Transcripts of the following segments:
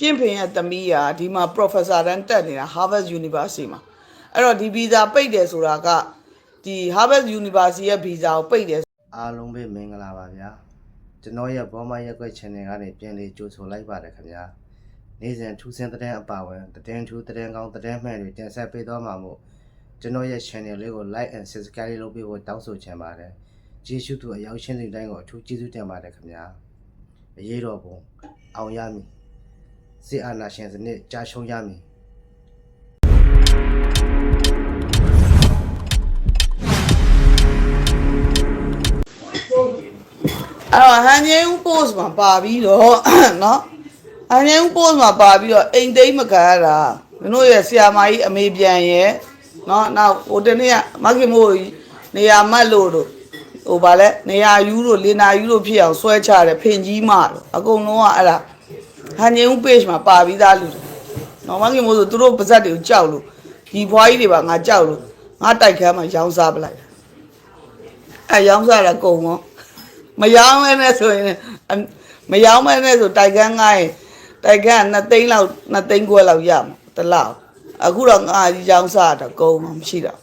ကျင့်ဖင်ရဲ့သမီးကဒီမှာ professor တန်းတက်နေတာ Harvard University မှာအဲ့တော့ဒီ visa ပိတ်တယ်ဆိုတာကဒီ Harvard University ရဲ့ visa ကိုပိတ်တယ်အားလုံးပဲမင်္ဂလာပါဗျာကျွန်တော်ရဲ့ဘောမရက်ွက် channel ကနေပြန်လေးကြိုဆိုလိုက်ပါတယ်ခင်ဗျာနေ့စဉ်ထူးဆန်းတဲ့အပါဝင်တဲ့ထူးတဲ့ကောင်းတဲ့မှန်တွေတင်ဆက်ပေးသွားမှာမို့ကျွန်တော်ရဲ့ channel လေးကို like and subscribe လုပ်ပေးဖို့တောင်းဆိုချင်ပါတယ်ကျေးဇူးတူအရောက်ရှင်းတဲ့တိုင်းကိုအထူးကျေးဇူးတင်ပါတယ်ခင်ဗျာအရေးတော်ပုံအောင်ရမည် စစ်အာဏာရှင်စနစ်ကြာရှုံးရမည် အဲ့တော့ဟန်ငယ်ဦး post မှာပါပြီးတော့เนาะဟန်ငယ်ဦး post မှာပါပြီးတော့အိမ်သိမ်းမကန်ရတာမင်းတို့ရဲ့ဆရာမကြီးအမေပြန်ရဲ့เนาะနောက်ဟိုတနေ့ကမခင်မို့နေရာမတ်လို့တို့ဟိုဗာလဲနေရာယူတို့လင်နာယူတို့ဖြစ်အောင်ဆွဲချတယ်ဖင်ကြီးမတို့အကုန်လုံးကအဲ့ဒါ ဟန်ငယ်ဦး page မှာပါပြီးသားလူတွေနော်မခင်မို့ဆိုသူတို့ပါဇက်တွေကိုကြောက်လို့ဒီဘွားကြီးတွေပါငါကြောက်လို့ငါတိုက်ခန်းမှာရောင်းစားပလိုက်အဲရောင်းစားတာကုန်ရောမရောင်းမဲနဲ့ဆိုရင်အမရောင်းမဲနဲ့ဆိုတိုက်ကန်းငားရင်တိုက်ကန်း2သိန်းလောက်2သိန်းခွဲလောက်ရမှာတစ်လောက်အခုတော့ငါကြီးရောင်းစားတာကုန်မှမရှိတော့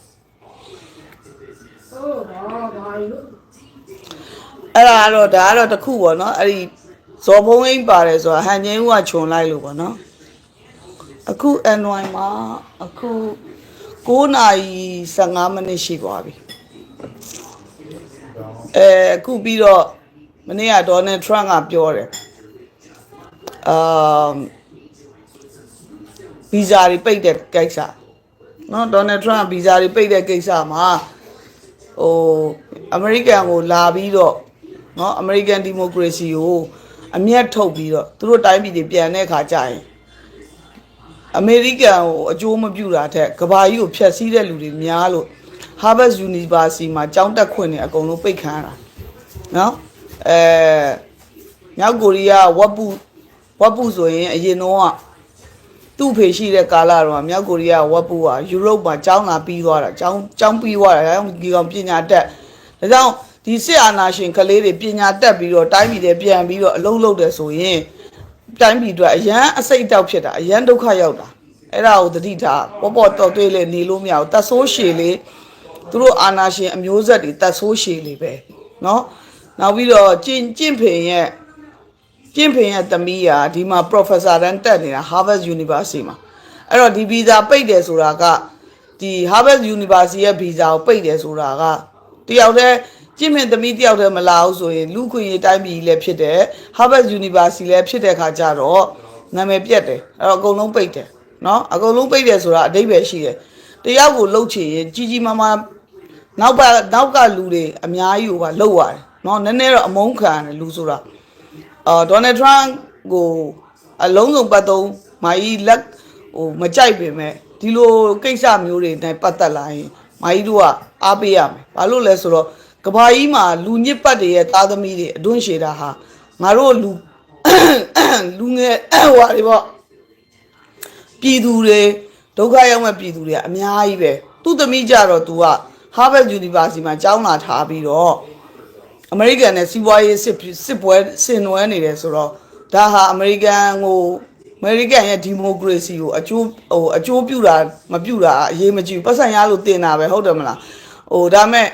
အဲ့ဒါကတော့ဒါကတော့တစ်ခုပေါ့နော်အဲ့ဒီ ဇော်ဖုံးအိမ်ပါတယ်ဆိုတာဟန်ချင်းဦးကခြုံလိုက်လို့ပေါ့နော်အခု NY မှာအခု9နာရီ15မိနစ်ရှိသွားပြီအဲအခုပြီးတော့မနေ့ကဒေါ်နယ်ထရန့်ကပြောတယ်အာဗီဇာတွေပိတ်တဲ့ကိစ္စနော်ဒေါ်နယ်ထရန့်ဗီဇာတွေပိတ်တဲ့ကိစ္စမှာဟိုအမေရိကန်ကိုလာပြီးတော့နော်အမေရိကန်ဒီမိုကရေစီကို အမျက်ထုတ်ပြီးတော့သူတို့တိုင်းပြည်တွေပြန်တဲ့အခါကျရင်အမေရိကန်ကိုအကျိုးမပြုတာတဲ့ကဘာကြီးကိုဖျက်ဆီးတဲ့လူတွေများလို့ Harvard University မှာကျောင်းတက်ခွင့်နေအကုန်လုံးပိတ်ခံရတာနော်အဲမြောက်ကိုရီးယားဝက်ပူဝက်ပူဆိုရင်အရင်တော့ကသူ့ဖေရှိတဲ့ကာလတော့မြောက်ကိုရီးယားဝက်ပူကယူရိုပမှာကျောင်းလာပြီးသွားတာကျောင်းကျောင်းပြီးသွားတာဒါကြောင့်ဒီကောင်ပညာတက်ဒါကြောင့် ဒီစစ်အာဏာရှင်ကလေးတွေပညာတက်ပြီးတော့တိုင်းပြည်တွေပြန်ပြီးတော့အလုံးလုံးတယ်ဆိုရင်တိုင်းပြည်အတွက်အရန်အစိတ်အတောက်ဖြစ်တာအရန်ဒုက္ခရောက်တာအဲ့ဒါကိုသတိထားပေါ်ပေါ်တော်တွေ့လေနေလို့မရဘူးတတ်ဆိုးရှည်လေး သူတို့အာနာရှင်အမျိုးဆက်တွေတတ်ဆိုးရှည်လေးပဲเนาะနောက်ပြီးတော့ကျင့်ကျင့်ဖင်ရဲ့ကျင့်ဖင်ရဲ့သမီးကဒီမှာ professor တန်းတက်နေတာ Harvard University မှာအဲ့တော့ဒီ visa ပိတ်တယ်ဆိုတာကဒီ Harvard University ရဲ့ visa ကိုပိတ်တယ်ဆိုတာကတယောက်တည်း ကြင့်မဲ့သမီးတယောက်တည်းမလာဘူးဆိုရင်လူခွင့်ရေးတိုင်းပြည်လည်းဖြစ်တယ် Harvard University လည်းဖြစ်တဲ့ခါကျတော့နာမည်ပြက်တယ်အဲ့တော့အကုန်လုံးပိတ်တယ်နော်အကုန်လုံးပိတ်တယ်ဆိုတာအတိတ်ပဲရှိတယ်တယောက်ကိုလှုပ်ချင်ရင်ကြီးကြီးမားမားနောက်ကနောက်ကလူတွေအများကြီးဟိုကလှုပ်ရတယ်နော်နည်းနည်းတော့အမုန်းခံရတယ်လူဆိုတာအာဒေါ်နယ်ထရန့်ကိုအလုံးစုံပတ်သုံးမာကြီးလက်ဟိုမကြိုက်ပေမဲ့ဒီလိုကိစ္စမျိုးတွေတိုင်းပတ်သက်လာရင်မာကြီးတို့ကအားပေးရမယ်ဘာလို့လဲဆိုတော့ ကဘာကြီးမှာလူညစ်ပတ်တွေရဲ့သားသမီးတွေအတွန်းရှည်တာဟာငါတို့လူလူငယ်ဟွာတွေပေါ့ပြည်သူတွေဒုက္ခရောက်မဲ့ပြည်သူတွေကအများကြီးပဲသူ့သမီးကြတော့ तू က Harvard University မှာကျောင်းလာထားပြီးတော့အမေရိကန်နဲ့စီးပွားရေးစစ်စစ်ပွဲဆင်နွှဲနေတယ်ဆိုတော့ဒါဟာအမေရိကန်ကိုအမေရိကန်ရဲ့ဒီမိုကရေစီကိုအကျိုးဟိုအကျိုးပြုတာမပြုတာအရေးမကြီးဘူးပတ်စံရလို့တင်တာပဲဟုတ်တယ်မလားဟိုဒါမဲ့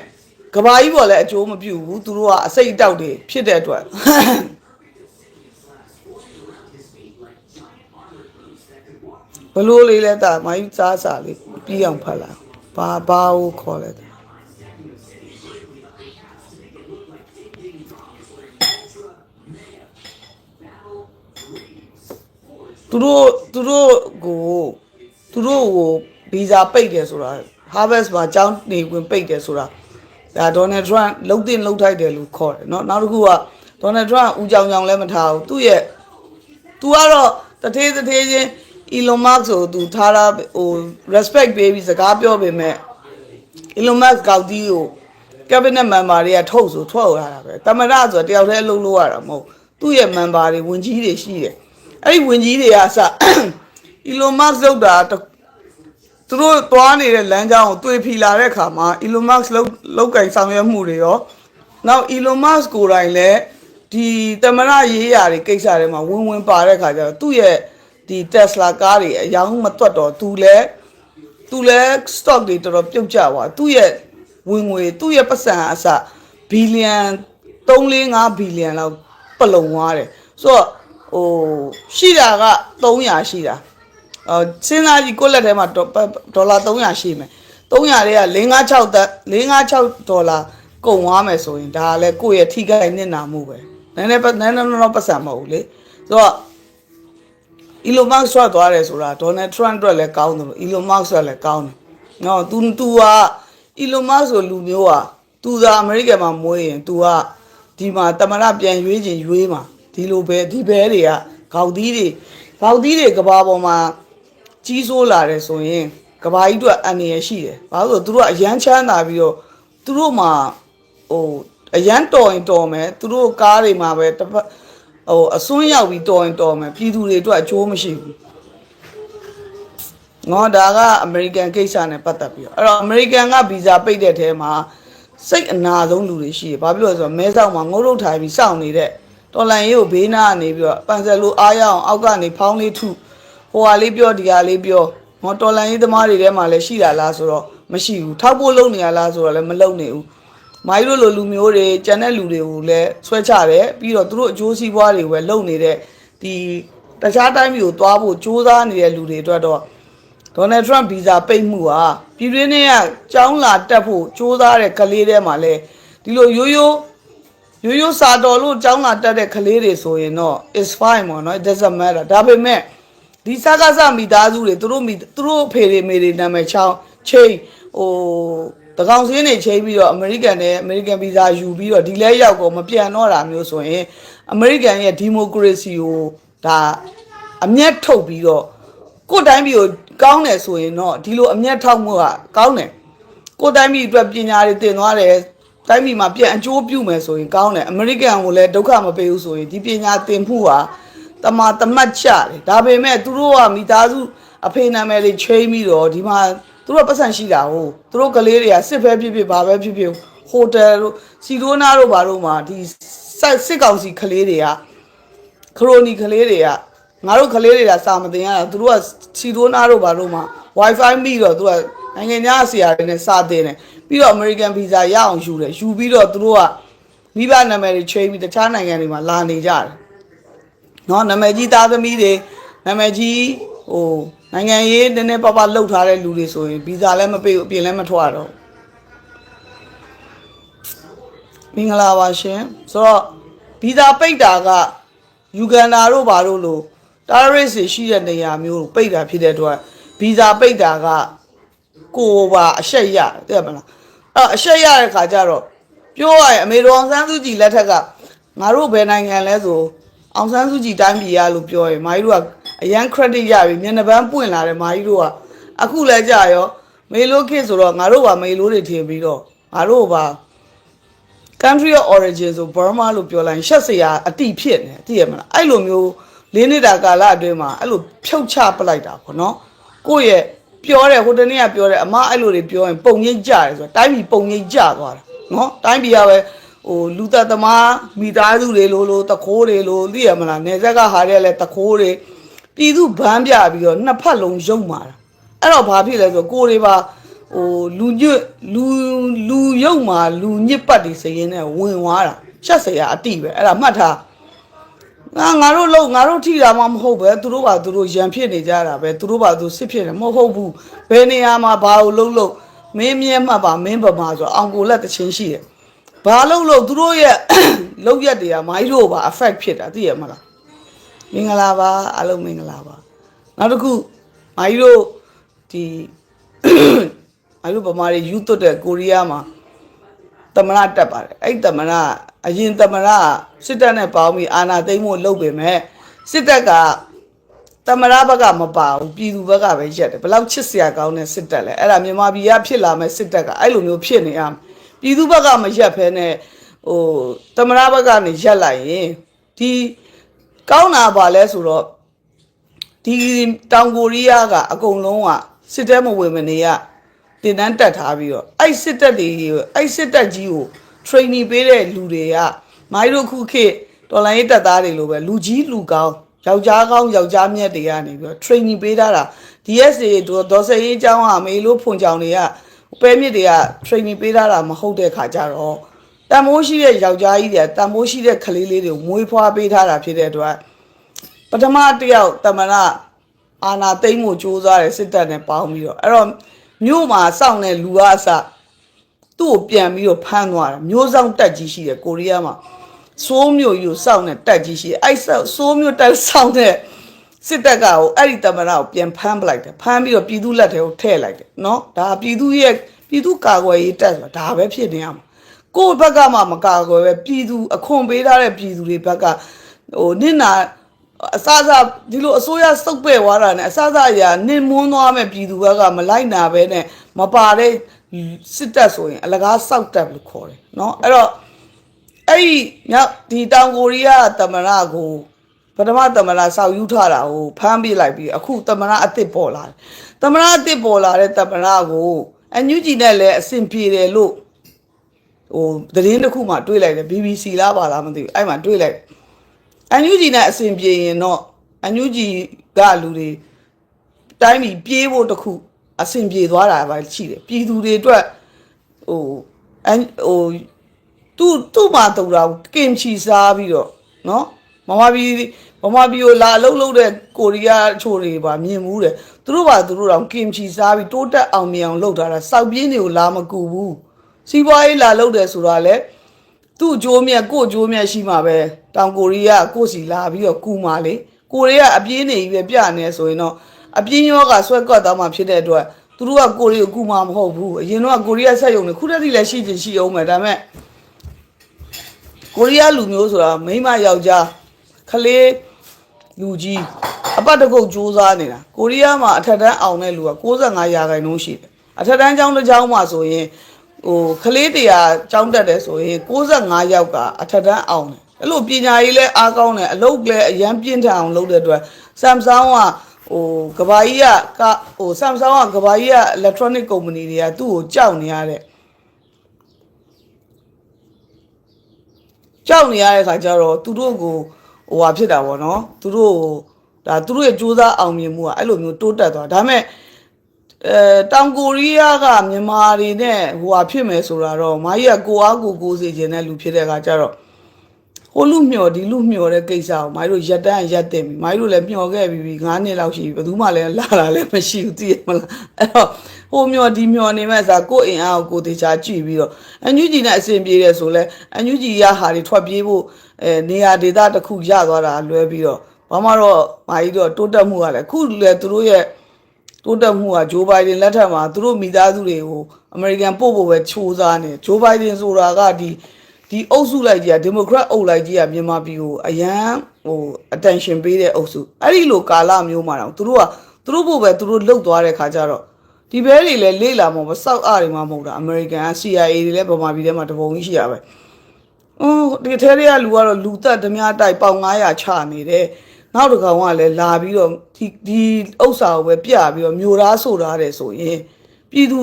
ကဘာကြီးပေါ်လည်းအကျိုးမပြုဘူးသူတို့ကအစိတ်အတောက်တွေဖြစ်တဲ့အတွက်ဘလို့လေးလဲတာမိုင်းစားစာလေးပြီးအောင်ဖတ်လာဘာဘာကိုခေါ်လဲတာသူတို့သူတို့ကိုသူတို့ကိုဗီဇာပိတ်တယ်ဆိုတာ Harvest မှာကျောင်းနေဝင်ပိတ်တယ်ဆိုတာ ဒါဒေါ်နယ်ထရန့်လှုပ်တင်လှုပ်ထိုက်တယ်လို့ခေါ်တယ်เนาะနောက်တစ်ခုကဒေါ်နယ်ထရန့်ဦးကြောင်ကြောင်လည်းမထားဘူးသူ့ရဲ့ तू ကတော့တထေးတထေးချင်း Elon Musk ဆို तू ထားတာဟို respect ပေးပြီးစကားပြောပေမဲ့ Elon Musk ကောက်တီးကို cabinet member တွေကထုတ်ဆိုထွက်လာတာပဲတမရဆိုတယောက်တည်းအလုပ်လုပ်ရတာမဟုတ်သူ့ရဲ့ member တွေဝင်ကြီးတွေရှိတယ်အဲ့ဒီဝင်ကြီးတွေကအစ Elon Musk လောက်တာတ သူတို့သွားနေတဲ့လမ်းကြောင်းကိုတွေ့ဖီလာတဲ့အခါမှာ Elon Musk လောက်လောက်ကင်ဆောင်ရွက်မှုတွေရောနောက် Elon Musk ကိုယ်တိုင်လည်းဒီတမရရေးရာတွေကိစ္စတွေမှာဝင်ဝင်ပါတဲ့အခါကျတော့သူ့ရဲ့ဒီ Tesla ကားတွေအယောင်မတွတ်တော့သူလည်းသူလည်း stock တွေတော်တော်ပြုတ်ကျသွားသူ့ရဲ့ဝင်ငွေသူ့ရဲ့ပတ်စံအစဘီလီယံ3-5ဘီလီယံလောက်ပလုံသွားတယ်ဆိုတော့ဟိုရှိတာက300ရှိတာ အော်စဉ်းစားကြည့်ကိုယ့်လက်ထဲမှာဒေါ်ဒေါ်လာ300ရှိမယ်300တွေက556တက်556ဒေါ်လာကုန်သွားမယ်ဆိုရင်ဒါကလည်းကိုယ့်ရဲ့ထိခိုက်နစ်နာမှုပဲနည်းနည်းပါနည်းနည်းတော့ပတ်စံမဟုတ်ဘူးလေဆိုတော့ Elon Musk ဆွတ်သွားတယ်ဆိုတာ Donald Trump အတွက်လည်းကောင်းတယ်လို့ Elon Musk ဆွတ်လည်းကောင်းတယ်။နော် तू तू က Elon Musk ဆိုလူမျိုးอ่ะ तू သာအမေရိကန်မှာမွေးရင် तू ကဒီမှာတမရပြန်ရွေးချင်ရွေးမှာဒီလိုပဲဒီဘဲတွေကခေါက်သီးတွေခေါက်သီးတွေကဘာပေါ်မှာ ကြီးစိုးလာတယ်ဆိုရင်ကဘာကြီးတို့အန်ရရှိတယ်။ဘာလို့လဲဆိုတော့သူတို့ကအရန်ချမ်းသာပြီးတော့သူတို့မှာဟိုအရန်တော်ရင်တော်မယ်သူတို့ကားတွေမှာပဲတစ်ပတ်ဟိုအစွန်းရောက်ပြီးတော်ရင်တော်မယ်ပြည်သူတွေအတွက်အကျိုးမရှိဘူးငေါဒါကအမေရိကန်ကိစ္စနဲ့ပတ်သက်ပြီးတော့အဲ့တော့အမေရိကန်ကဗီဇာပိတ်တဲ့ထဲမှာစိတ်အနာဆုံးလူတွေရှိတယ်ဘာဖြစ်လို့လဲဆိုတော့မဲဆောက်မှာငုတ်တုတ်ထိုင်ပြီးစောင့်နေတဲ့တော်လန်ရေးကိုဘေးနားကနေပြီးတော့ပန်ဆယ်လိုအားရအောင်အောက်ကနေဖောင်းလေးထု ဟိုဟာလေးပြောဒီဟာလေးပြောငေါတော်လန်ရေးသမားတွေထဲမှာလည်းရှိတာလားဆိုတော့မရှိဘူးထောက်ဖို့လုပ်နေရလားဆိုတော့လည်းမလုပ်နေဘူးမိုင်းတို့လိုလူမျိုးတွေကြံတဲ့လူတွေကိုလည်းဆွဲချတယ်ပြီးတော့သူတို့အကျိုးစီးပွားတွေပဲလုပ်နေတဲ့ဒီတခြားတိုင်းပြည်ကိုသွားဖို့စူးစမ်းနေတဲ့လူတွေအတွက်တော့ဒေါ်နယ်ထရန့်ဗီဇာပိတ်မှုဟာပြည်တွင်းထဲကကြောင်းလာတက်ဖို့စူးစမ်းတဲ့ကလေးတွေမှာလည်းဒီလိုရိုးရိုးရိုးရိုးစာတော်လို့ကြောင်းလာတက်တဲ့ကလေးတွေဆိုရင်တော့ is fine ပေါ့နော် it doesn't matter ဒါပေမဲ့ ဒီစကားစမိသားစုတွေသူတို့မိသူတို့အဖေတွေမေတွေနာမည်ချောင်းချိန်ဟိုတကောင်စင်းနေချိန်ပြီးတော့အမေရိကန်နဲ့အမေရိကန်ဗီဇာယူပြီးတော့ဒီလဲရောက်ကိုမပြန်တော့တာမျိုးဆိုရင်အမေရိကန်ရဲ့ဒီမိုကရေစီကိုဒါအမျက်ထုတ်ပြီးတော့ကိုယ်တိုင်းပြည်ကိုကောင်းတယ်ဆိုရင်တော့ဒီလိုအမျက်ထောက်မှုကကောင်းတယ်ကိုယ်တိုင်းပြည်အတွက်ပညာတွေသင်သွားတယ်တိုင်းပြည်မှာပြန်အကျိုးပြုမယ်ဆိုရင်ကောင်းတယ်အမေရိကန်ကိုလည်းဒုက္ခမပေးဘူးဆိုရင်ဒီပညာသင်မှုဟာ တမာတမတ်ချတယ်ဒါပေမဲ့သူတို့ကမိသားစုအဖေနာမည်တွေချိန်ပြီးတော့ဒီမှာသူတို့ကပတ်စံရှိတာဟုတ်သူတို့ကလေးတွေကစစ်ဖဲဖြစ်ဖြစ်ဘာပဲဖြစ်ဖြစ်ဟိုတယ်တို့စီတိုနာတို့ဘာတို့မှာဒီစစ်စစ်ကောင်စီကလေးတွေကခရိုနီကလေးတွေကငါတို့ကလေးတွေကစာမတင်ရတာသူတို့ကစီတိုနာတို့ဘာတို့မှာ wifi မိတော့သူကနိုင်ငံခြားဆရာတွေနဲ့စာတင်တယ်ပြီးတော့ American visa ရအောင်ယူတယ်ယူပြီးတော့သူတို့ကမိဘနာမည်တွေချိန်ပြီးတခြားနိုင်ငံတွေမှာလာနေကြတယ် နော်နာမည်ကြီးသားသမီးတွေနာမည်ကြီးဟိုနိုင်ငံရေးနည်းနည်းပါးပါးလှုပ်ထားတဲ့လူတွေဆိုရင်ဗီဇာလည်းမပေးဘူးအပြင်လည်းမထွက်ရတော့မင်္ဂလာပါရှင်ဆိုတော့ဗီဇာပိတ်တာကယူဂန်ဒါတို့ဘာတို့လို့ terrorist တွေရှိတဲ့နေရာမျိုးကိုပိတ်တာဖြစ်တဲ့အတွက်ဗီဇာပိတ်တာကကိုယ်ပါအရှက်ရတယ်သိရမလားအဲ့အရှက်ရတဲ့ခါကျတော့ပြောရရင်အမေတော်အောင်ဆန်းစုကြည်လက်ထက်ကငါတို့ဘယ်နိုင်ငံလဲဆို အောင်ဆန်းစုကြည်တိုင်းပြည်ရလို့ပြောရင်မာကြီးတို့ကအရန် credit ရပြီမျက်နှာပန်းပွင့်လာတယ်မာကြီးတို့ကအခုလည်းကြာရောမေလို့ခေတ်ဆိုတော့ငါတို့ကမေလို့တွေထင်ပြီးတော့ငါတို့ကပါ country of origin ဆို Burma လို့ပြောလိုက်ရင်ရှက်စရာအတိဖြစ်နေသိရမလားအဲ့လိုမျိုးလေးနေတာကာလအတွင်းမှာအဲ့လိုဖြုတ်ချပလိုက်တာပေါ့နော်ကိုယ့်ရဲ့ပြောတဲ့ဟိုတနေ့ကပြောတဲ့အမအဲ့လိုတွေပြောရင်ပုံရိပ်ကြတယ်ဆိုတော့တိုင်းပြည်ပုံရိပ်ကြသွားတာနော်တိုင်းပြည်ကပဲ ဟိုလူသက်သမားမိသားစုတွေလိုလိုတခိုးတွေလိုသိရမလားနေဆက်ကဟာတဲ့လဲတခိုးတွေပြည်သူဗန်းပြပြီးတော့နှစ်ဖက်လုံးရုံမာတာအဲ့တော့ဘာဖြစ်လဲဆိုတော့ကိုယ်တွေပါဟိုလူညွတ်လူလူရုံမာလူညစ်ပတ်တွေစရင်နဲ့ဝင်သွားတာရှက်စရာအတိပဲအဲ့ဒါမှတ်ထားငါငါတို့လို့ငါတို့ထိတာမှမဟုတ်ပဲသူတို့ပါသူတို့ရံဖြစ်နေကြတာပဲသူတို့ပါသူစစ်ဖြစ်နေမဟုတ်ဘူးဘယ်နေရာမှာဘာလို့လုံးလို့မင်းမြဲမှတ်ပါမင်းပမာဆိုအောင်ကိုလက်တချင်းရှိတယ် ဘာလို့လို့သူတို့ရဲ့လောက်ရက်တွေကမိုင်းတို့ပါ affect ဖြစ်တာသိရမလားမင်္ဂလာပါအားလုံးမင်္ဂလာပါနောက်တစ်ခုမိုင်းတို့ဒီမိုင်းတို့ဗမာတွေယူသွတ်တဲ့ကိုရီးယားမှာတမရတက်ပါတယ်အဲ့တမရအရင်တမရစစ်တပ်နဲ့ပေါင်းပြီးအာဏာသိမ်းဖို့လုပ်ပေမဲ့စစ်တပ်ကတမရဘက်ကမပါဘူးပြည်သူဘက်ကပဲရက်တယ်ဘယ်လောက်ချစ်စရာကောင်းတဲ့စစ်တပ်လဲအဲ့ဒါမြန်မာပြည်ကဖြစ်လာမဲ့စစ်တပ်ကအဲ့လိုမျိုးဖြစ်နေအောင် ပြည်သူဘက်ကမရက်ဖဲနဲ့ဟိုတမရဘက်ကနေရက်လိုက်ရင်ဒီကောင်းတာပါလဲဆိုတော့ဒီတောင်ကိုရီးယားကအကုန်လုံးကစစ်တဲမဝင်မနေရတင်တန်းတက်ထားပြီးတော့အဲ့စစ်တက်တွေအဲ့စစ်တက်ကြီးကို training ပေးတဲ့လူတွေကမိုင်းတို့ခုခေတ်တော်လိုင်းရေးတက်သားတွေလိုပဲလူကြီးလူကောင်းယောက်ျားကောင်းယောက်ျားမြတ်တွေကနေပြီးတော့ training ပေးထားတာ DSA ဒေါ်ဒေါ်စရေးအကြောင်းကမေလို့ဖွန်ကြောင်တွေက ပဲမြစ်တွေက training ပေးထားတာမဟုတ်တဲ့ခါကြတော့တန်မိုးရှိတဲ့ယောက်ျားကြီးတွေကတန်မိုးရှိတဲ့ကလေးလေးတွေကိုမွေးဖွားပေးထားတာဖြစ်တဲ့အတွက်ပထမတစ်ယောက်တမနာအာနာသိမ့်မှုစူးစမ်းတဲ့စစ်တပ်နဲ့ပေါင်းပြီးတော့အဲ့တော့မြို့မှာစောင့်တဲ့လူကအစသူ့ကိုပြန်ပြီးတော့ဖမ်းသွားတာမျိုးဆောင်တက်ကြီးရှိတယ်ကိုရီးယားမှာစိုးမျိုးယူစောင့်တဲ့တက်ကြီးရှိတယ်အဲ့ဆောစိုးမျိုးတက်စောင့်တဲ့ စစ်တပ်ကကိုအဲ့ဒီတမနာကိုပြန်ဖမ်းပလိုက်တယ်ဖမ်းပြီးတော့ပြည်သူလက်ထဲကိုထည့်လိုက်တယ်နော်ဒါပြည်သူရဲ့ပြည်သူကာကွယ်ရေးတက်ဆိုတာဒါပဲဖြစ်နေရမှာကိုယ့်ဘက်ကမှမကာကွယ်ပဲပြည်သူအခွန်ပေးထားတဲ့ပြည်သူတွေဘက်ကဟိုနင့်နာအစားစားဒီလိုအစိုးရစုပ်ပဲ့သွားတာနဲ့အစားစားအရာနင့်မွန်းသွားမဲ့ပြည်သူဘက်ကမလိုက်နာပဲနဲ့မပါတဲ့စစ်တပ်ဆိုရင်အလကားစောက်တက်လို့ခေါ်တယ်နော်အဲ့တော့အဲ့ဒီညဒီတောင်ကိုရီးယားတမနာကို ပထမတမနာဆောက်ယူထားတာကိုဖမ်းပြလိုက်ပြီးအခုတမနာအစ်စ်ပေါ်လာတယ်တမနာအစ်စ်ပေါ်လာတဲ့တမနာကိုအညူဂျီနဲ့လည်းအဆင်ပြေတယ်လို့ဟိုသတင်းတစ်ခုမှတွေးလိုက်တယ် BBC လားပါလားမသိဘူးအဲ့မှာတွေးလိုက်တယ်အညူဂျီနဲ့အဆင်ပြေရင်တော့အညူဂျီကလူတွေတိုင်းပြည်ပြေးဖို့တစ်ခုအဆင်ပြေသွားတာပဲရှိတယ်ပြည်သူတွေအတွက်ဟိုအန်ဟိုသူ့သူ့မှာတူတာကင်ချီစားပြီးတော့နော်မမပြည် မမပြည်ကိုလာအလုပ်လုပ်တဲ့ကိုရီးယားအချို့တွေပါမြင်မှုတယ်သူတို့ပါသူတို့တော့ကင်ချီစားပြီးတိုးတက်အောင်မြင်အောင်လုပ်ထားတာစောက်ပြင်းတွေကိုလာမကူဘူးစီးပွားရေးလာလုပ်တယ်ဆိုတာလေသူ့အကျိုးမြတ်ကို့အကျိုးမြတ်ရှိမှာပဲတောင်ကိုရီးယားကို့စီလာပြီးတော့ကူမှာလေကိုရီးယားအပြင်းနေကြီးပဲပြနေဆိုရင်တော့အပြင်းရောကဆွဲကွက်သွားမှဖြစ်တဲ့အတွက်သူတို့ကကိုရီးကိုကူမှာမဟုတ်ဘူးအရင်တော့ကိုရီးယားဆက်ယုံနေခုတည်းကလည်းရှိချင်ရှိအောင်မယ်ဒါပေမဲ့ကိုရီးယားလူမျိုးဆိုတာမိန်းမယောက်ျားခလေး လူကြီးအပတ်တကုတ်စူးစားနေတာကိုရီးယားမှာအထက်တန်းအောင်တဲ့လူက65ရာခိုင်နှုန်းရှိတယ်အထက်တန်းကျောင်းတစ်ကျောင်းမှာဆိုရင်ဟိုခလေးတရားကျောင်းတက်တယ်ဆိုရင်65ယောက်ကအထက်တန်းအောင်တယ်အဲ့လိုပညာရေးလဲအားကောင်းတယ်အလုပ်လည်းအရန်ပြင်းထန်အောင်လုပ်တဲ့အတွက် Samsung ကဟိုကဘာကြီးကကဟို Samsung ကကဘာကြီးက electronic company တွေကသူ့ကိုကြောက်နေရတဲ့ကြောက်နေရတဲ့ခါကျတော့သူတို့ကို ဟိုဟာဖြစ်တာပေါ့နော်သူတို့ကိုဒါသူတို့ရဲ့စူးစမ်းအောင်မြင်မှုကအဲ့လိုမျိုးတိုးတက်သွားဒါပေမဲ့အဲတောင်ကိုရီးယားကမြန်မာတွေနဲ့ဟိုဟာဖြစ်မယ်ဆိုတာတော့မာကြီးကကိုအားကိုကိုစေခြင်းတဲ့လူဖြစ်တဲ့ခါကျတော့ဟိုလူမျောဒီလူမျောတဲ့ကိစ္စကိုမာကြီးတို့ရက်တန်းရက်တင်ပြီမာကြီးတို့လည်းမျောခဲ့ပြီးပြီ9နှစ်လောက်ရှိပြီဘယ်သူမှလည်းလာလာလည်းမရှိဘူးသိရမလားအဲ့တော့ဟိုမျောဒီမျောနေမဲ့စားကိုယ့်အင်အားကိုကိုယ်တေချာကြည့်ပြီးတော့အန်ယူဂျီနဲ့အဆင်ပြေတယ်ဆိုလဲအန်ယူဂျီရဟာတွေထွက်ပြေးဖို့ အဲနေရာဒေသတစ်ခုရသွားတာလွဲပြီးတော့ဘာမှတော့မာကြီးတော့တိုးတက်မှုကလည်းအခုလည်းသူတို့ရဲ့တိုးတက်မှုကဂျိုးဘိုင်ဒန်လက်ထက်မှာသူတို့မိသားစုတွေကိုအမေရိကန်ပို့ဖို့ပဲချိုးစားနေဂျိုးဘိုင်ဒန်ဆိုတာကဒီဒီအုပ်စုလိုက်ကြီးကဒီမိုကရက်အုပ်လိုက်ကြီးကမြန်မာပြည်ကိုအရန်ဟို attention ပေးတဲ့အုပ်စုအဲ့ဒီလိုကာလမျိုးမှာတော့သူတို့ကသူတို့ဖို့ပဲသူတို့လှုပ်သွားတဲ့ခါကျတော့ဒီဘဲတွေလည်းလေ့လာမှာမစောက်အားတွေမှာမဟုတ်တာအမေရိကန်က CIA တွေလည်းဗမာပြည်ထဲမှာတပုံကြီးရှိရပဲ အင်းဒီထဲတွေကလူကတော့လူသက်ဓမြတိုက်ပေါင်900ချနေတယ်နောက်တစ်ကောင်ကလည်းလာပြီးတော့ဒီဒီဥစ္စာကိုပဲပြပြီးတော့မျိုးသားဆိုထားတယ်ဆိုရင်ပြည်သူ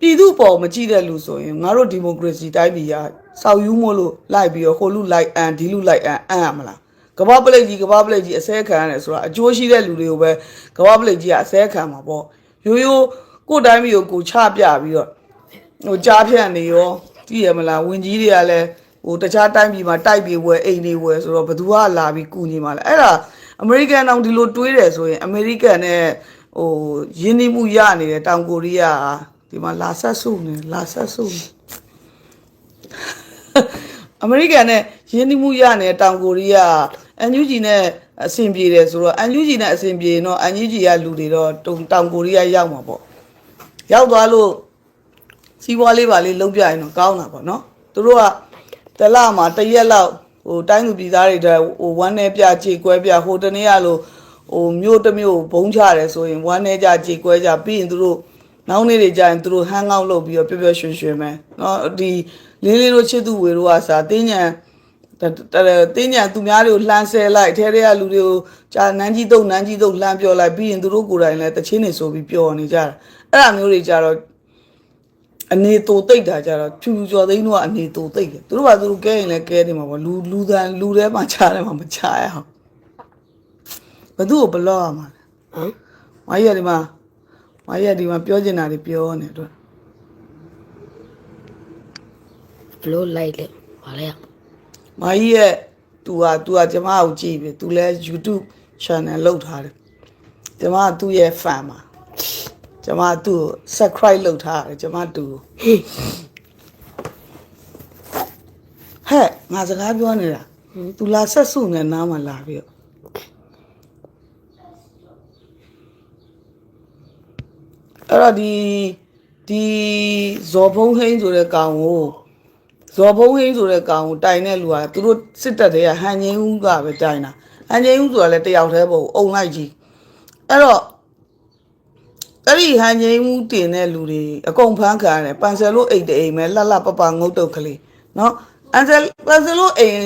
ပြည်သူပေါ်မကြည့်တဲ့လူဆိုရင်ငါတို့ဒီမိုကရေစီတိုင်းပြည်ကစောက်ယူမို့လို့လိုက်ပြီးတော့ဟိုလူလိုက်အန်ဒီလူလိုက်အန်အန်ရမလားကမ္ဘာပလိတ်ကြီးကမ္ဘာပလိတ်ကြီးအစဲခံရတယ်ဆိုတာအကျိုးရှိတဲ့လူတွေကိုပဲကမ္ဘာပလိတ်ကြီးကအစဲခံမှာပေါ့ရိုးရိုးကိုယ်တိုင်းပြည်ကိုကိုချပြပြီးတော့ဟိုကြားဖြန့်နေရောကြည့်ရမလားဝင်ကြီးတွေကလည်း ဟိုတခြားတိုင်းပြည်မှာတိုက်ပြီးဝယ်အိမ်တွေဝယ်ဆိုတော့ဘယ်သူကလာပြီးကူညီမှာလဲအဲ့ဒါအမေရိကန်တောင်ဒီလိုတွေးတယ်ဆိုရင်အမေရိကန်နဲ့ဟိုယင်းနှိမှုရနေတဲ့တောင်ကိုရီးယားဟာဒီမှာလာဆက်စုနေလာဆက်စုနေအမေရိကန်နဲ့ယင်းနှိမှုရနေတဲ့တောင်ကိုရီးယားအန်ယူဂျီနဲ့အဆင်ပြေတယ်ဆိုတော့အန်ယူဂျီနဲ့အဆင်ပြေရင်တော့အန်ယူဂျီကလူတွေတော့တောင်ကိုရီးယားရောက်မှာပေါ့ရောက်သွားလို့စီးပွားလေးပါလေးလုံးပြရင်တော့ကောင်းတာပေါ့နော်သူတို့က တစ်လမှာတစ်ရက်လောက်ဟိုတိုင်းသူပြည်သားတွေတဲ့ဟိုဝမ်းနေပြကြေကွဲပြဟိုတနေ့ကလို့ဟိုမြို့တစ်မြို့ဘုံချတယ်ဆိုရင်ဝမ်းနေကြကြေကွဲကြပြီးရင်သူတို့နောက်နေ့တွေကျရင်သူတို့ဟန်းကောက်လုပ်ပြီးတော့ပျော်ပျော်ရွှင်ရွှင်ပဲနော်ဒီလင်းလေးတို့ချစ်သူဝေတို့ကစာတင်းညံတတင်းညံသူများတွေကိုလှမ်းဆဲလိုက်အဲထဲတွေကလူတွေကိုဂျာနန်းကြီးတုတ်နန်းကြီးတုတ်လှမ်းပြောလိုက်ပြီးရင်သူတို့ကိုယ်တိုင်လည်းတချင်းနေဆိုပြီးပျော်နေကြတာအဲ့ဒါမျိုးတွေကြတော့ အနေတူတိတ်တာကြတော့ဖြူဖြူကျော်သိန်းတို့ကအနေတူတိတ်တယ်သူတို့ကသူတို့ကဲရင်လည်းကဲနေမှာပေါ့လူလူတန်လူထဲမှာချားတယ်မှာမချားရအောင် ဘသူ့ကိုဘလော့ရမှာလဲ ဟမ် မကြီးကဒီမှာမကြီးကဒီမှာပြောချင်တာတွေပြောနေတော့ ဘလို့လိုက်လေဘာလဲ မကြီးရဲ့ तू ဟာ तू ဟာကျမကိုကြည့်ပြီ तू လဲ YouTube channel လုပ်ထားတယ်ကျမကသူ့ရဲ့ fan ပါ ကျမကသူ့ကို subscribe လုပ်ထားတယ်ကျမတူကိုဟဲ့ငါစကားပြောနေတာ तू လာဆက်စုနေနားမှာလာပြီးတော့အဲ့တော့ဒီဒီဇော်ဖုံးဟိန်းဆိုတဲ့ကောင်ကိုဇော်ဖုံးဟိန်းဆိုတဲ့ကောင်ကိုတိုင်တဲ့လူကသူတို့စစ်တပ်တွေကဟန်ငိမ့်ဦးကပဲတိုင်တာဟန်ငိမ့်ဦးဆိုတာလည်းတယောက်တည်းပေါ့အုံလိုက်ကြီးအဲ့တော့ အဲ့ဒီဟန်ငိမ့်ဦးတင်တဲ့လူတွေအကုန်ဖမ်းခံရတယ်ပန်ဆယ်လို့အိတ်တအိမ်ပဲလှလှပပငုတ်တုတ်ကလေးနော်အန်ဆယ်ပန်ဆယ်လို့အိမ်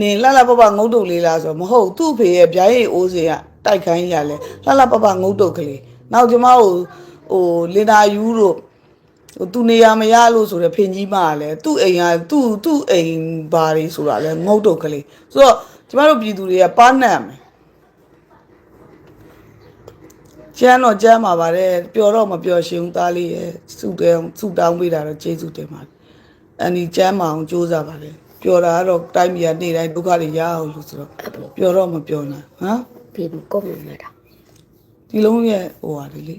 နေလှလှပပငုတ်တုတ်လေးလားဆိုတော့မဟုတ်သူ့ဖေရဲ့ဗျာရိတ်အိုးစေကတိုက်ခိုင်းရလဲလှလှပပငုတ်တုတ်ကလေးနောက်ကျမတို့ဟိုလင်နာယူတို့ဟိုသူနေရာမရလို့ဆိုတော့ဖင်ကြီးမကလည်းသူ့အိမ်ကသူ့သူ့အိမ်ဘာတွေဆိုတာလဲငုတ်တုတ်ကလေးဆိုတော့ကျမတို့ပြည်သူတွေကပါနတ်မယ် ကျမ်းတော့ကျမ်းပါပါတယ်ပျော်တော့မပျော်ရှင်ဘူးသားလေးရဲ့စုတဲစုတောင်းပေးတာတော့ကျေးဇူးတင်ပါတယ်အန်ဒီကျမ်းမအောင်စူးစမ်းပါတယ်ပျော်တာကတော့တိုင်းပြည်ကနေတိုင်းဒုက္ခတွေရအောင်လို့ဆိုတော့ပျော်တော့မပျော်နဲ့ဟမ် ဒီကောမမတာ ဒီလုံးရဲ့ဟိုဟာလေလေ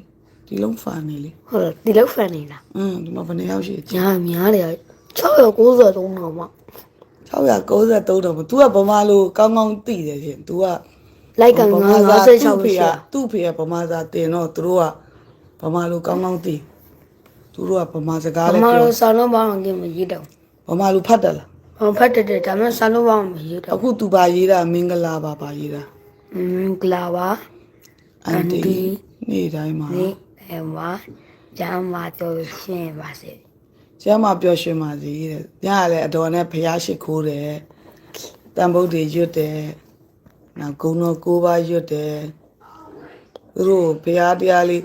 ဒီလုံးဖာနေလေ ဟုတ်လားဒီလောက်ဖန်နေလား อืมဒီမှာဘယ်နှစ်ယောက်ရှိလဲ ညာများတယ်693တော့မှ 693တော့ तू ကဗမာလိုကောင်းကောင်းသိတယ်ရှင် तू က လိုက်ကဗမာစာ956ဖေရှာကသူ့ဖေကဗမာစာတင်တော့သူတို့ကဗမာလိုကောင်းကောင်းသိသူတို့ကဗမာစကားအလည်းမပြောတို့စာလုံးပေါင်းကမရေးတော့ဗမာလိုဖတ်တယ်လားဘာဖတ်တဲ့ဒါမှစာလုံးပေါင်းမရေးတော့အခု तू ပါရေးတာမင်္ဂလာပါပါရေးတာအင်းကလာပါအန်တီအန်တီနေ့တိုင်းမှာနေအမဂျမ်းမာတော့ရှင်းပါစေကျမ်းမှာပျော်ရွှင်ပါစေတဲ့ညကလည်းအတော်နဲ့ဖျားရှိခိုးတယ်တန်ဗုဒ္ဓေရွတ်တယ် နောက်ဂုံတော်ကိုးပါးရွတ်တယ်သူတို့ဖျားတရားလေး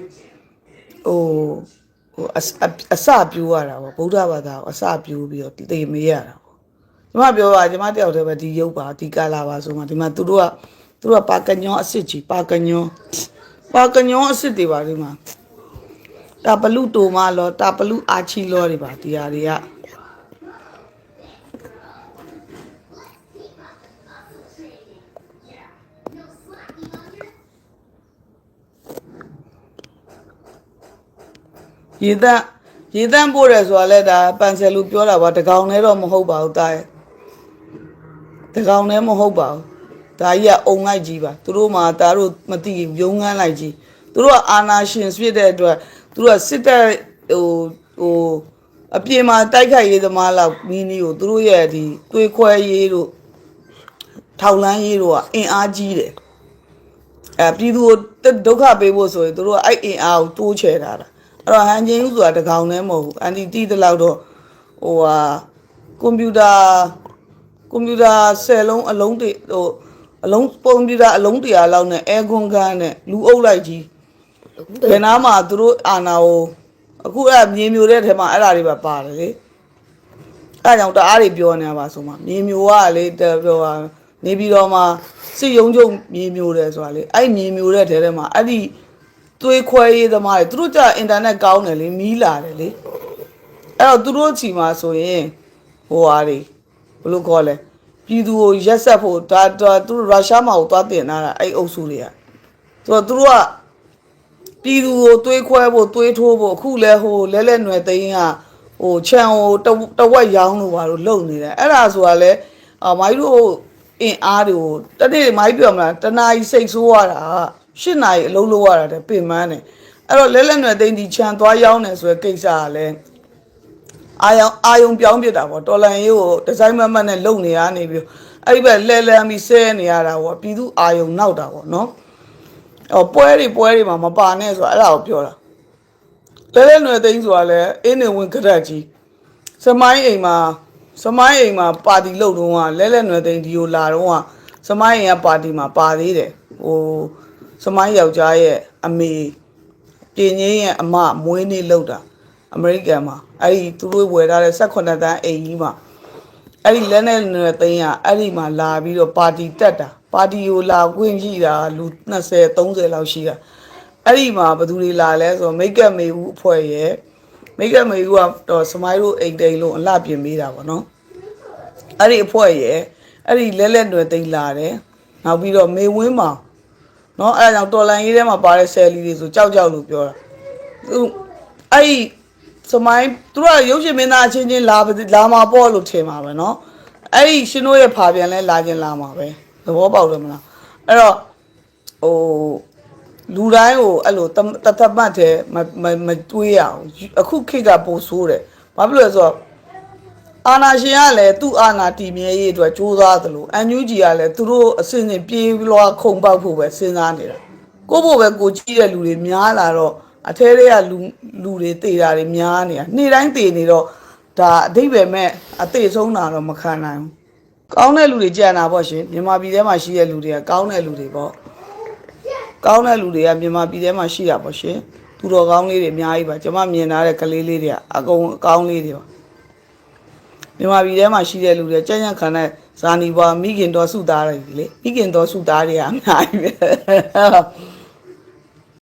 ဟိုဟိုအစအအစပြူရတာပေါ့ဗုဒ္ဓဘာသာကိုအစပြူပြီးတော့တေမေးရတာပေါ့ကျမပြောပါကျမတယောက်တည်းပဲဒီရုပ်ပါဒီကာလာပါဆိုမှဒီမှာသူတို့ကသူတို့ကပါကညောအစ်စ်ကြီးပါကညောပါကညောအစ်စ်တွေပါဒီမှာတာပလူတိုမလောတာပလူအာချီလောတွေပါဒီဟာတွေက ရေတန့်ရေတန့်ပို့တယ်ဆိုတာလဲဒါပန်ဆယ်လူပြောတာပါတကောင်နဲ့တော့မဟုတ်ပါဘူးတာရဲ့တကောင်နဲ့မဟုတ်ပါဘူးဒါကြီးကအုံလိုက်ကြီးပါသူတို့မှဒါတို့မသိဘူးယုံငန်းလိုက်ကြီးသူတို့ကအာနာရှင်ဖြစ်တဲ့အတွက်သူတို့ကစစ်တပ်ဟိုဟိုအပြင်မှာတိုက်ခိုက်ရေးသမားလောက်မင်းကြီးကိုသူတို့ရဲ့ဒီတွေးခွဲရေးတို့ထောက်လန်းရေးတို့ကအင်အားကြီးတယ်အဲပြည်သူကိုတက်ဒုက္ခပေးဖို့ဆိုရင်တို့ကအဲ့အင်အားကိုတိုးချဲ့တာတာ အဲ့တော့ဟန်ချင်းဦးဆိုတာတကောင်လည်းမဟုတ်ဘူးအန်တီတီတလောက်တော့ဟိုဟာကွန်ပျူတာကွန်ပျူတာ10လုံးအလုံးတွေဟိုအလုံးကွန်ပျူတာအလုံး100လောက်နဲ့အဲကွန်ကန်းနဲ့လူအုပ်လိုက်ကြီးဘယ်နာမှာသူတို့အာနာကိုအခုအဲ့ဒါမြေမျိုးတဲ့ထဲမှာအဲ့ဒါတွေပါပါတယ်လေအဲ့ဒါကြောင့်တအားတွေပြောနေတာပါဆိုမှမြေမျိုးကလေတပြောပါနေပြီးတော့မှစစ်ယုံကြုံမြေမျိုးတယ်ဆိုတာလေအဲ့မြေမျိုးတဲ့ထဲထဲမှာအဲ့ဒီ သွေးခွဲရေးသမားတွေသူတို့ကြအင်တာနက်ကောင်းတယ်လေမီးလာတယ်လေအဲ့တော့သူတို့ချီမှာဆိုရင်ဟိုဟာတွေဘယ်လိုခေါ်လဲပြည်သူကိုရက်ဆက်ဖို့ဒါဒါသူတို့ရုရှားမှာကိုသွားတင်လာတာအဲ့အုပ်စုတွေကဆိုတော့သူတို့ကပြည်သူကိုတွေးခွဲဖို့တွေးထိုးဖို့အခုလဲဟိုလဲလဲຫນွယ်သိန်းကဟိုခြံဟိုတတဝက်ရောင်းလို့ပါလို့လုံနေတယ်အဲ့ဒါဆိုတာလဲအမိုင်းတို့အင်အားတွေကိုတနေ့မိုင်းပြောမလားတနာကြီးစိတ်ဆိုးရတာ ၈နာရီအလုံးလုံးရတာတဲ့ပင်မန်းတယ်အဲ့တော့လဲလဲနွယ်သိန်းဒီခြံသွားရောင်းတယ်ဆိုရယ်ကိစ္စကလည်းအာယုံအာယုံပြောင်းပြတာပေါ့တော်လန်ရေးကိုဒီဇိုင်းမမတ်နဲ့လုပ်နေရနေပြီးအဲ့ဒီဘက်လဲလန်ပြီးဆဲနေရတာပေါ့ပြည်သူအာယုံနောက်တာပေါ့နော်အော်ပွဲတွေပွဲတွေမှာမပါနဲ့ဆိုတာအဲ့ဒါကိုပြောတာလဲလဲနွယ်သိန်းဆိုတာလဲအင်းနေဝင်ကရက်ကြီးစမိုင်းအိမ်မှာစမိုင်းအိမ်မှာပါတီလုပ်တော့ကလဲလဲနွယ်သိန်းဒီကိုလာတော့ကစမိုင်းအိမ်ကပါတီမှာပါသေးတယ်ဟို စမိုင်းယောက်ျားရဲ့အမေပြင်ငင်းရဲ့အမမွေးနေ့လောက်တာအမေရိကန်မှာအဲ့ဒီသူတို့ဝယ်ထားတဲ့18တန်းအိမ်ကြီးမှာအဲ့ဒီလက်နဲ့နယ်သိန်းကအဲ့ဒီမှာလာပြီးတော့ပါတီတက်တာပပါတီကိုလာခွင့်ရှိတာလူ20 30လောက်ရှိတာအဲ့ဒီမှာဘယ်သူတွေလာလဲဆိုတော့မိတ်ကပ်မေဦးအဖွဲ့ရဲ့မိတ်ကပ်မေဦးကတော့စမိုင်းတို့အိမ်တိန်လို့အလှပြင်ပေးတာပေါ့နော်အဲ့ဒီအဖွဲ့ရဲ့အဲ့ဒီလဲလက်တွေတိန်လာတယ်နောက်ပြီးတော့မေဝင်းမောင် နော်အဲ့ဒါကြောင့်တော်လန်ရေးထဲမှာပါတဲ့ဆယ်လီတွေဆိုကြောက်ကြောက်လို့ပြောတာသူအဲ့ဒီစမိုင်းသူတို့ကရုပ်ရှင်မင်းသားအချင်းချင်းလာပါလာမှာပေါ့လို့ထင်ပါပဲနော်အဲ့ဒီရှင်တို့ရဲ့ဖာပြန်လဲလာခြင်းလာမှာပဲသဘောပေါက်တယ်မလားအဲ့တော့ဟိုလူတိုင်းကိုအဲ့လိုတတတပတ်တဲ့မမမတွေးရအောင်အခုခေတ်ကပိုဆိုးတယ်ဘာဖြစ်လို့လဲဆိုတော့ အာနာရှင်ကလည်းသူ့အာနာတည်မြဲရေးအတွက်ကြိုးစားသလိုအန်ယူဂျီကလည်းသူတို့အစင်စင်ပြေးလွှားခုံပေါက်ဖို့ပဲစဉ်းစားနေတာကိုယ့်ဘို့ပဲကိုကြည့်တဲ့လူတွေများလာတော့အထဲတွေကလူလူတွေတေတာတွေများနေတာနေ့တိုင်းတေနေတော့ဒါအတိတ်ပဲမဲ့အသေးဆုံးတာတော့မခံနိုင်ဘူးကောင်းတဲ့လူတွေကြံတာပေါ့ရှင်မြန်မာပြည်ထဲမှာရှိတဲ့လူတွေကကောင်းတဲ့လူတွေပေါ့ကောင်းတဲ့လူတွေကမြန်မာပြည်ထဲမှာရှိတာပေါ့ရှင်သူတော်ကောင်းလေးတွေအများကြီးပါကျွန်မမြင်ထားတဲ့ကလေးလေးတွေကအကုန်အကောင်းလေးတွေပါ မြန်မာပြည်ထဲမှာရှိတဲ့လူတွေကြံ့ကြံ့ခံတဲ့ဇာနီဘွားမိခင်တော်စုသားတွေလေမိခင်တော်စုသားတွေကအများကြီးပဲ